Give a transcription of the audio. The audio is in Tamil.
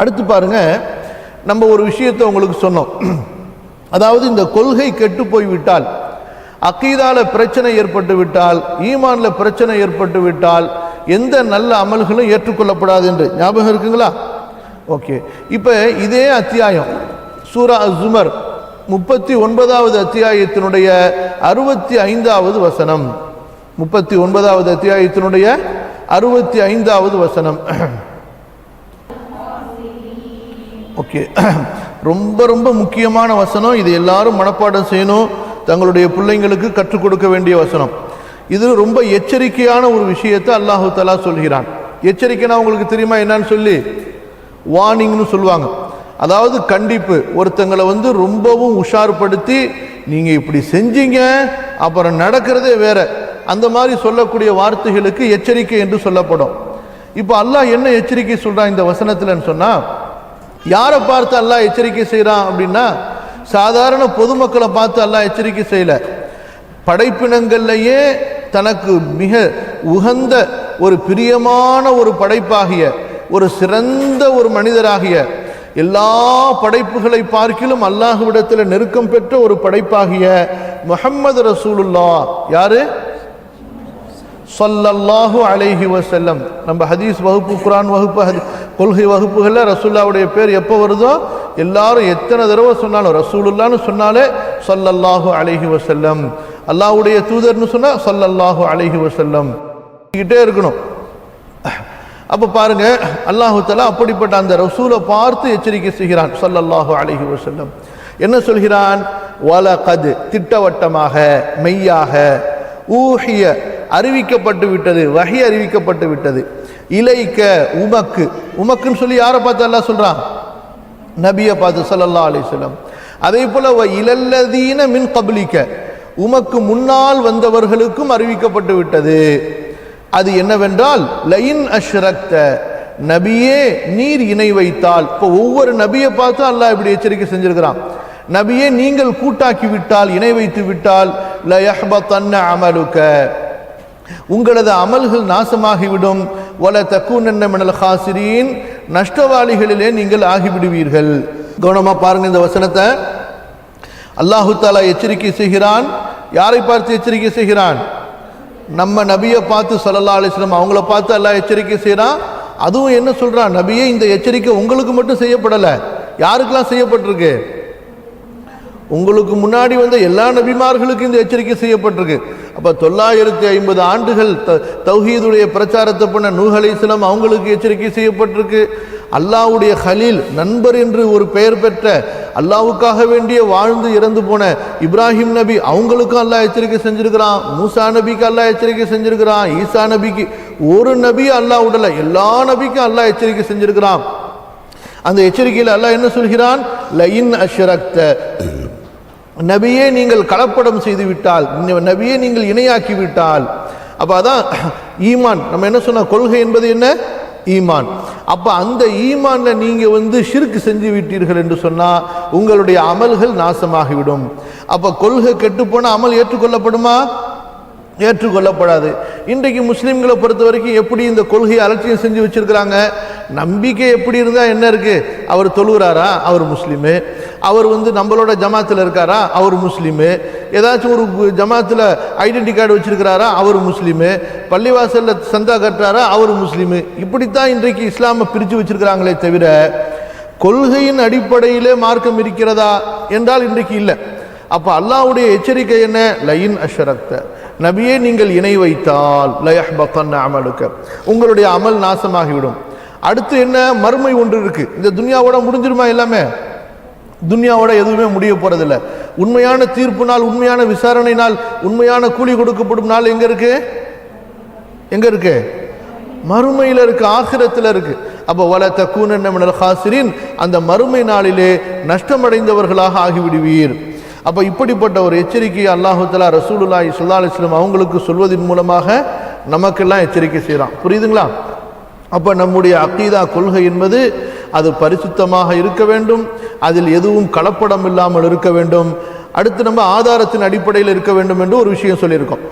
அடுத்து பாருங்க நம்ம ஒரு விஷயத்தை உங்களுக்கு சொன்னோம். அதாவது இந்த கொள்கை கெட்டு போய்விட்டால் அக்கீதால பிரச்சனை ஏற்பட்டு விட்டால் ஈமான்ல பிரச்சனை ஏற்பட்டு விட்டால் எந்த நல்ல அமல்களும் ஏற்றுக்கொள்ளப்படாது என்று. ஞாபகம் இருக்குங்களா? ஓகே. இப்போ இதே அத்தியாயம் சூரா சுமர் முப்பத்தி ஒன்பதாவது அத்தியாயத்தினுடைய அறுபத்தி ஐந்தாவது வசனம். முப்பத்தி ஒன்பதாவது அத்தியாயத்தினுடைய அறுபத்தி ஐந்தாவது வசனம். ஓகே. ரொம்ப ரொம்ப முக்கியமான வசனம். இது எல்லாரும் மனப்பாடம் செய்யணும். தங்களுடைய பிள்ளைங்களுக்கு கற்றுக் கொடுக்க வேண்டிய வசனம். இது ரொம்ப எச்சரிக்கையான ஒரு விஷயத்தை அல்லாஹு தலா சொல்கிறான். எச்சரிக்கைனா உங்களுக்கு தெரியுமா என்னன்னு சொல்லி? வார்னிங்னு சொல்லுவாங்க. அதாவது கண்டிப்பு. ஒருத்தங்களை வந்து ரொம்பவும் உஷார்படுத்தி நீங்கள் இப்படி செஞ்சீங்க அப்புறம் நடக்கிறதே வேற. அந்த மாதிரி சொல்லக்கூடிய வார்த்தைகளுக்கு எச்சரிக்கை என்று சொல்லப்படும். இப்போ அல்லாஹ் என்ன எச்சரிக்கை சொல்கிறான் இந்த வசனத்தில்ன்னு சொன்னால் யாரை பார்த்து அல்லாஹ் எச்சரிக்கை செய்கிறான் அப்படின்னா சாதாரண பொதுமக்களை பார்த்து அல்லாஹ் எச்சரிக்கை செய்யலை. படைப்பினங்கள்லையே தனக்கு மிக உகந்த ஒரு பிரியமான ஒரு படைப்பாகிய ஒரு சிறந்த ஒரு மனிதராகிய எல்லா படைப்புகளை பார்க்கிலும் அல்லாஹுவிடத்தில் நெருக்கம் பெற்ற ஒரு படைப்பாகிய முஹம்மது ரசூலுல்லா யாரு? சொல்லல்லாஹு அலைஹி வசல்லம் நம்ம ஹதீஸ் வகுப்பு குரான் வகுப்பு கொள்கை வகுப்புகளில் ரசூல்லாவுடைய பேர் எப்போ வருதோ? எல்லாரும் எத்தனை தடவை சொன்னாலும் ரசூலுல்லான்னு சொன்னாலே சொல்லல்லாஹு அலைஹி வசல்லம் அல்லாஹ்வுடைய தூதர்னு சொன்னால் சொல்லல்லாஹு அலைஹி வசல்லம் கிட்டே இருக்கணும். அப்போ பாருங்க அல்லாஹுத்தலா அப்படிப்பட்ட அந்த ரசூலை பார்த்து எச்சரிக்கை செய்கிறான் சொல்லல்லாஹு அலைஹி வசல்லம் என்ன சொல்கிறான்? வலகத் திட்டவட்டமாக மெய்யாக ஊஹிய அறிவிக்கப்பட்டு விட்டது வகை அறிவிக்கப்பட்டு விட்டது. இலைக்க உமக்கு உமக்குன்னு சொல்லி யாரை பார்த்து அல்லாஹ் சொல்கிறான் நபியை பார்த்து சொல்லல்லா அலி சொல்லம் அதே போல் இலல்லதீன மின் கபலிக்க உமக்கு முன்னால் வந்தவர்களுக்கும் அறிவிக்கப்பட்டு விட்டது. அது என்னவென்றால் லைன் அஷ்ரக்த நபியே நீர் இணை வைத்தால். இப்போ ஒவ்வொரு நபியை பார்த்து அல்லாஹ் இப்படி எச்சரிக்கை செஞ்சிருக்கிறான். நபியே நீங்கள் கூட்டாக்கி விட்டால் இணை வைத்து விட்டால் லயஹ்பத்தன்ன அமலுக்க. உங்களது அமல்கள் நாசமாகிவிடும். வல தக்கூனன்ன மினல் ஹாசிரியின் நஷ்டவாளிகளிலே நீங்கள் ஆகிவிடுவீர்கள். கவனமாக பாருங்க இந்த வசனத்தை. அல்லாஹு தாலா எச்சரிக்கை செய்கிறான். யாரை பார்த்து எச்சரிக்கை செய்கிறான்? நம்ம நபியை பார்த்து சொல்லல்லா அலிஸ்லாம் அவங்கள பார்த்து அல்லாஹ் எச்சரிக்கை செய்கிறான் அதுவும் என்ன சொல்றான்? நபியே இந்த எச்சரிக்கை உங்களுக்கு மட்டும் செய்யப்படலை. யாருக்கெல்லாம் செய்யப்பட்டிருக்கு? உங்களுக்கு முன்னாடி வந்த எல்லா நபிமார்களுக்கும் இந்த எச்சரிக்கை செய்யப்பட்டிருக்கு. அப்போ தொள்ளாயிரத்தி ஐம்பது ஆண்டுகள் த தௌஹீதுடைய பிரச்சாரத்தை பண்ண நூஹ் அலைஹிஸ்ஸலாம் அவங்களுக்கு எச்சரிக்கை செய்யப்பட்டிருக்கு. அல்லாஹ்வுடைய ஹலீல் நண்பர் என்று ஒரு பெயர் பெற்ற அல்லாஹ்வுக்காக வேண்டிய வாழ்ந்து இறந்து போன இப்ராஹிம் நபி அவங்களுக்கும் அல்லாஹ் எச்சரிக்கை செஞ்சுருக்கிறான். மூசா நபிக்கு அல்லாஹ் எச்சரிக்கை செஞ்சுருக்கிறான். ஈசா நபிக்கு ஒரு நபி அல்லாஹ் உடல எல்லா நபிக்கும் அல்லாஹ் எச்சரிக்கை செஞ்சுருக்கிறான். அந்த எச்சரிக்கையில் அல்லாஹ் என்ன சொல்கிறான்? லயின் அஷ்ரக்த நபியே நீங்கள் கலப்படம் செய்து விட்டால் நபியே நீங்கள் இணையாக்கி விட்டால் அதான் ஈமான். நம்ம என்ன சொன்னால் கொள்கை என்பது என்ன? ஈமான். அப்போ அந்த ஈமான்ல நீங்கள் வந்து ஷிர்க் செஞ்சு விட்டீர்கள் என்று சொன்னால் உங்களுடைய அமல்கள் நாசமாகிவிடும். அப்போ கொள்கை கெட்டுப்போனால் அமல் ஏற்றுக்கொள்ளப்படுமா? ஏற்றுக்கொள்ளப்படாது. இன்றைக்கு முஸ்லீம்களை பொறுத்த வரைக்கும் எப்படி இந்த கொள்கையை அலட்சியம் செஞ்சு வச்சுருக்கிறாங்க? நம்பிக்கை எப்படி இருந்தால் என்ன இருக்குது அவர் தொழுகிறாரா? அவர் முஸ்லீமு. அவர் வந்து நம்மளோட ஜமாத்தில் இருக்காரா? அவர் முஸ்லீமு. ஏதாச்சும் ஒரு ஜமாத்தில் ஐடென்டி கார்டு வச்சிருக்கிறாரா? அவர் முஸ்லீமு. பள்ளிவாசலில் சந்தா கட்டுறாரா? அவர் முஸ்லீமு. இப்படித்தான் இன்றைக்கு இஸ்லாமை பிரித்து வச்சிருக்கிறாங்களே தவிர கொள்கையின் அடிப்படையிலே மார்க்கம் இருக்கிறதா? என்றால் இன்றைக்கு இல்லை. அப்போ அல்லாஹ்வுடைய எச்சரிக்கை என்ன? லயின் அஷரக்தர் நபியே நீங்கள் இணை வைத்தால் லயஹ் பத்தன் அமலுக்க. உங்களுடைய அமல் நாசமாகிவிடும். அடுத்து என்ன? மறுமை ஒன்று இருக்கு. இந்த துனியாவோட முடிஞ்சிருமா எல்லாமே? துன்யாவோட எதுவுமே முடிய போறதில்ல. உண்மையான தீர்ப்பு நாள் உண்மையான விசாரணை நாள் உண்மையான கூலி கொடுக்கப்படும் நாள் எங்க இருக்கு? எங்க இருக்கு? மறுமையில் இருக்கு ஆகிரத்தில் இருக்கு. அப்போ வல தக்கூன மினல் ஹாசிரின் அந்த மறுமை நாளிலே நஷ்டமடைந்தவர்களாக ஆகிவிடுவீர். அப்போ இப்படிப்பட்ட ஒரு எச்சரிக்கையை அல்லாஹுத்தலா ரசூலுல்லாஹி ஸல்லல்லாஹு அவங்களுக்கு சொல்வதன் மூலமாக நமக்கெல்லாம் எச்சரிக்கை செய்கிறான் புரியுதுங்களா? அப்போ நம்முடைய அக்கீதா கொள்கை என்பது அது பரிசுத்தமாக இருக்க வேண்டும். அதில் எதுவும் கலப்படம் இல்லாமல் இருக்க வேண்டும். அடுத்து நம்ம ஆதாரத்தின் அடிப்படையில் இருக்க வேண்டும் என்று ஒரு விஷயம் சொல்லியிருக்கோம்.